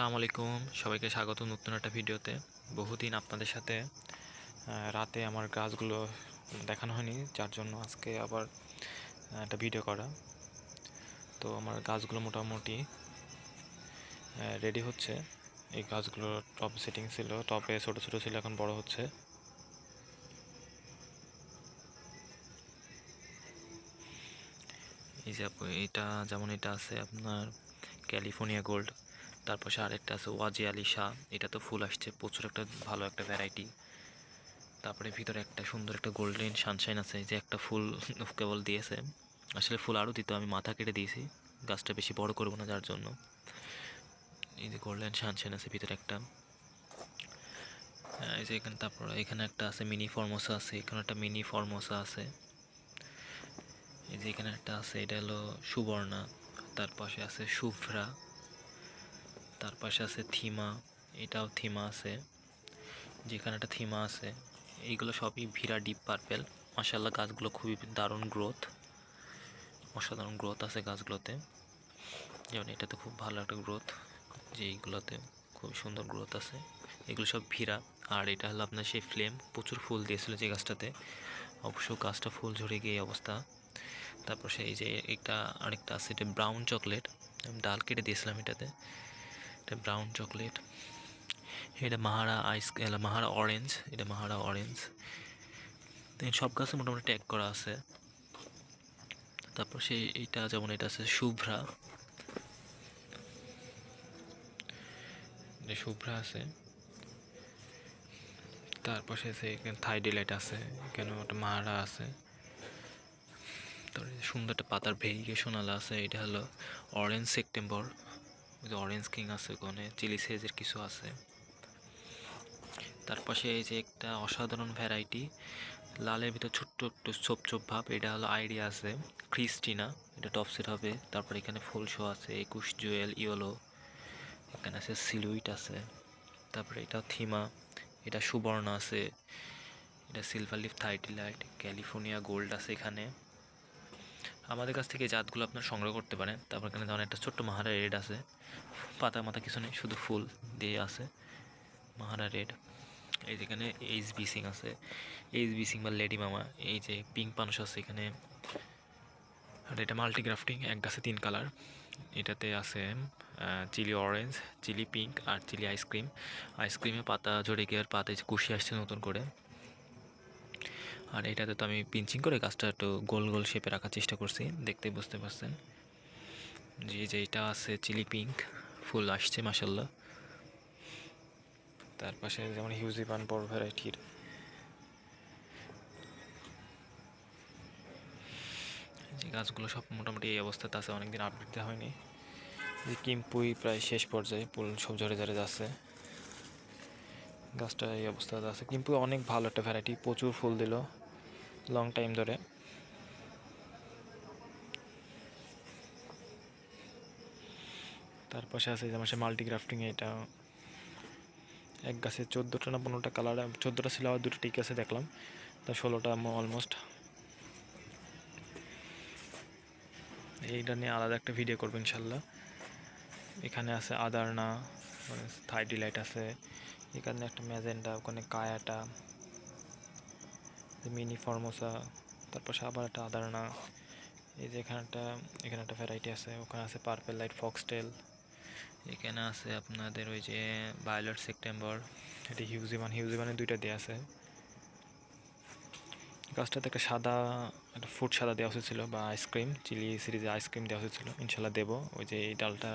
আসসালামু আলাইকুম। সবাইকে স্বাগত নতুন একটা ভিডিওতে। বহুদিন আপনাদের সাথে রাতে আমার গাছগুলো দেখানো হয়নি, যার জন্য আজকে আবার একটা ভিডিও করা। তো আমার গাছগুলো মোটামুটি রেডি হচ্ছে। এই গাছগুলো টপ সেটিং ছিল টপে ছোট ছোট ছিল, এখন বড় হচ্ছে। এই যে এটা যেমন এটা আছে আপনার ক্যালিফোর্নিয়া গোল্ড তারপর আরেকটা আছে ওয়াজি আলি শাহ, এটা তো ফুল আসছে, প্রচুর একটা ভালো একটা ভ্যারাইটি তারপরে ভিতরে একটা সুন্দর একটা গোল্ডেন সানশাইন আছে, যে একটা ফুল কেবল দিয়েছে। আসলে ফুল আরও দিত, আমি মাথা কেটে দিয়েছি, গাছটা বেশি বড় করব না যার জন্য। এই যে গোল্ডেন সানশাইন আছে ভিতরে একটা। এই যে এখানে তারপর এখানে একটা আছে মিনি ফর্মোসা আছে, এখানে একটা মিনি ফর্মোসা আছে। এই যে এখানে একটা আছে, এটা হলো সুবর্ণা, তার পাশে আছে শুভ্রা। তার পাশে আছে থিমা, এটাও থিমা আছে, যেখানে একটা থিমা আছে। এইগুলো সবই ভিরা ডিপ পার্পেল। মাসাল্লাহ গাছগুলো খুবই দারুণ গ্রোথ। অসাধারণ গ্রোথ আছে গাছগুলোতে। যেমন এটাতে খুব ভালো একটা গ্রোথ, যে এইগুলোতে খুব সুন্দর গ্রোথ আছে। এগুলো সব ভিরা। আর এটা হলো আপনার সেই ফ্লেম, প্রচুর ফুল দিয়েছিল যে গাছটাতে। অবশ্য গাছটা ফুল ঝরে গিয়ে অবস্থা। তারপর সেই যে একটা আরেকটা আছে, এটা ব্রাউন চকলেট ডাল কেটে দিয়েছিলাম এটাতে। এটা ব্রাউন চকলেট এটা মাহারা আইস মাহারা অরেঞ্জ এটা মাহারা অরেঞ্জ সব গাছে মোটামুটি ট্যাগ করা আছে। তারপর সেই এইটা যেমন এটা আছে শুভ্রা। শুভ্রা আছে। তারপর সে এখানে থাই ডিলাইট আছে এখানে ওটা মাহারা আছে। তারপরে সুন্দর একটা পাতার ভেরিগেশন আলা আছে, এটা হলো অরেঞ্জ সেপ্টেম্বর অরেঞ্জ কিং আছে ওখানে চিলি সাইজের কিছু আছে। তার পাশে এই যে একটা অসাধারণ ভ্যারাইটি লালের ভিতর ছোট্ট একটু ছোপ ছোপ ভাব, এটা হলো আইডিয়া আছে ক্রিস্টিনা এটা টপ সেট হবে। তারপর এখানে ফুল শো আছে, একুশ জুয়েল ইয়েলো এখানে আছে সিলুইট আছে। তারপরে এটা থিমা, এটা সুবর্ণ আছে, এটা silver leaf thirty light California gold আছে এখানে। আমাদের কাছ থেকে জাতগুলো আপনার সংগ্রহ করতে পারেন। তারপর এখানে ধরেন একটা ছোট্ট মাহারা রেড আছে। পাতা মাথা কিছু নেই, শুধু ফুল দিয়ে আছে। মাহারা রেড। এই যেখানে এইচ বি সিং আছে। এইচ বি সিং বা লেডি মামা, এই যে পিঙ্ক পানুষ আছে এখানে। আর এটা মাল্টিগ্রাফটিং এক গাছে তিন কালার এটাতে আছে চিলি অরেঞ্জ চিলি পিঙ্ক আর চিলি আইসক্রিম আইসক্রিমে পাতা ঝরে গিয়ে আর পাতায় কুশি আসছে নতুন করে। আর এটাতে তো আমি পিঞ্চিং করে গাছটা একটু গোল গোল শেপে রাখার চেষ্টা করছি, দেখতে বুঝতে পারছেন। যে যে এটা আছে চিলি পিঙ্ক ফুল আসছে মাসাল্লাহ তার পাশে যেমন হিউজি পান বড় ভ্যারাইটির যে গাছগুলো সব মোটামুটি এই অবস্থাতে আছে, অনেকদিন আপডেট দেওয়া হয়নি। যে কিম্পুই প্রায় শেষ পর্যায়ে ফুল সব ঝরে ঝরে যাচ্ছে। গাছটা এই অবস্থাতে আছে। কিম্পু অনেক ভালো একটা ভ্যারাইটি প্রচুর ফুল দিল। লং টাইম ধরে। তার পাশে আছে যেমন সে মাল্টি গ্রাফটিং এটা। এক গাছে চোদ্দোটা না পনেরোটা কালার চোদ্দোটা ছিল আবার দুটো টিক আছে দেখলাম। তা ষোলোটা অলমোস্ট এইটা নিয়ে আলাদা একটা ভিডিও করব ইনশাল্লাহ। এখানে আছে আদারনা থাই ডিলাইট আছে এখানে একটা ম্যাজেন্ডা ওখানে কায়াটা। মিনি ফর্মোসা তারপর আবার একটা আদারনা এই যে এখানে একটা এখানে একটা ভ্যারাইটি আছে, ওখানে আছে পার্পেল লাইট ফক্সটেল এখানে আছে আপনাদের ওই যে ভায়োলেট সেপ্টেম্বর এটা হিউজিমান হিউজিমানের দুইটা দেওয়া আছে। গাছটাতে একটা সাদা, একটা ফুড সাদা দেওয়া উচিত ছিল বা আইসক্রিম চিলি সিরিজে আইসক্রিম দেওয়া উচিত ছিল ইনশাল্লাহ দেবো। ওই যে এই ডালটা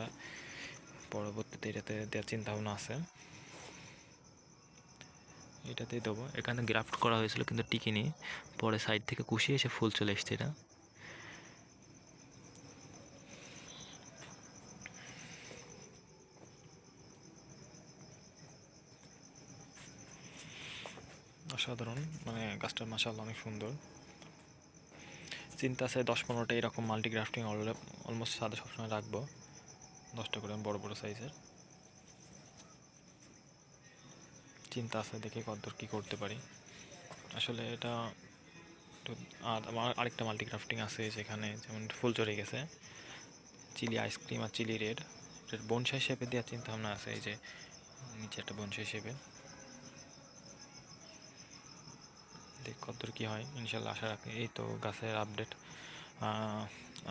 পরবর্তীতে এটাতে দেওয়ার চিন্তা ভাবনা আছে। এটাতেই দেবো। এখানে গ্রাফট করা হয়েছিল কিন্তু টিকিনি। পরে সাইড থেকে কুশিয়ে এসে ফুল চলে এসছে এটা। অসাধারণ। মানে গাছটা মাসাল্লাহ অনেক সুন্দর। চিন্তা আছে দশ পনেরোটা এরকম মাল্টি গ্রাফটিং অলমোস্ট সাদা সবসময় রাখব। দশটা করে বড় বড় সাইজের চিন্তা আছে দেখে কতদূর কী করতে পারি। আসলে এটা আর আমার আরেকটা মাল্টি গ্রাফটিং আছে যেখানে যেমন ফুল চড়ে গেছে। চিলি আইসক্রিম আর চিলি রেড আপডেট বনসাই শেপে দেওয়ার চিন্তা ভাবনা আছে এই যে, নিচে একটা বনসাই শেপে দেখ কতদূর কী হয়, ইনশাল্লাহ আশা রাখি। এই তো গাছের আপডেট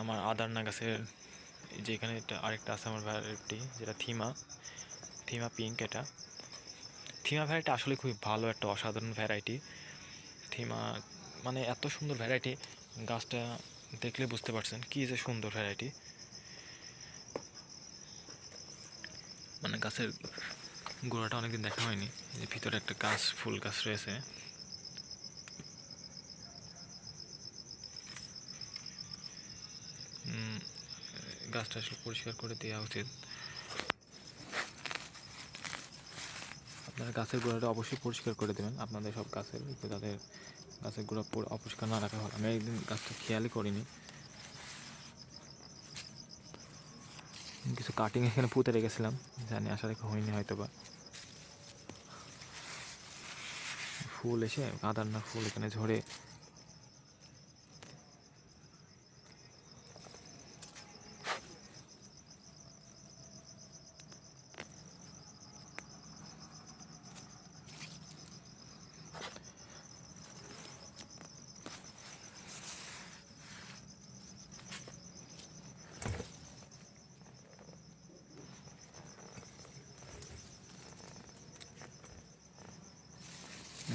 আমার আদারনা গাছের যেখানে আরেকটা আছে আমার ভ্যারাইটি যেটা থিমা। থিমা পিঙ্ক এটা। থিমা ভ্যারাইটি আসলে খুবই ভালো একটা অসাধারণ ভ্যারাইটি। থিমা মানে এত সুন্দর ভ্যারাইটি, গাছটা দেখলে বুঝতে পারছেন কী যে সুন্দর ভ্যারাইটি। মানে গাছের গোড়াটা অনেকদিন দেখা হয়নি যে ভিতরে একটা গাছ, ফুল গাছ রয়েছে। গাছটা আসলে পরিষ্কার করে দেওয়া উচিত। আপনারা গাছের গোড়াটা অবশ্যই পরিষ্কার করে দেবেন। আপনাদের সব গাছের তাদের গাছের গোড়া পুরো অপরিষ্কার না রাখা হয়। আমি একদিন গাছটা খেয়ালই করিনি। কিছু কাটিং এখানে পুঁতে রেখেছিলাম। জানি আশা রেখে হয়নি হয়তো বা ফুল এসে আদার না ফুল এখানে ঝরে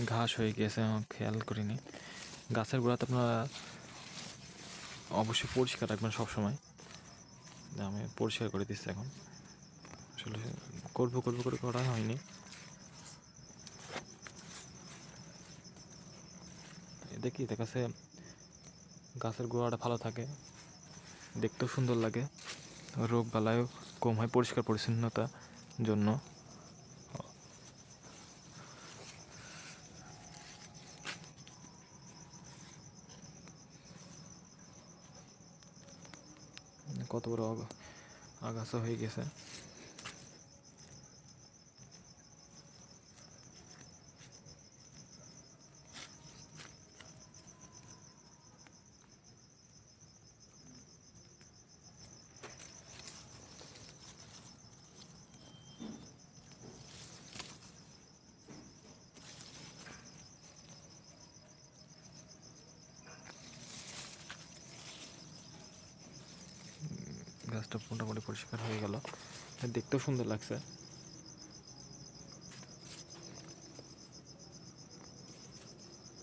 ঘাস হয়ে গিয়েছে খেয়াল করিনি। গাছের গোড়াতে আপনারা অবশ্যই পরিষ্কার রাখবেন সবসময়। আমি পরিষ্কার করে দিচ্ছি এখন। আসলে করব করব করে করা হয়নি। দেখি দেখাচ্ছে গাছের গোড়াটা ভালো থাকে। দেখতেও সুন্দর লাগে। রোগ বালায়ও কম হয় পরিষ্কার পরিচ্ছন্নতার জন্য। কত বড় আগা- আগাছা হয়ে গেছে। গাছটা মোটামুটি পরিষ্কার হয়ে গেল। দেখতেও সুন্দর লাগছে।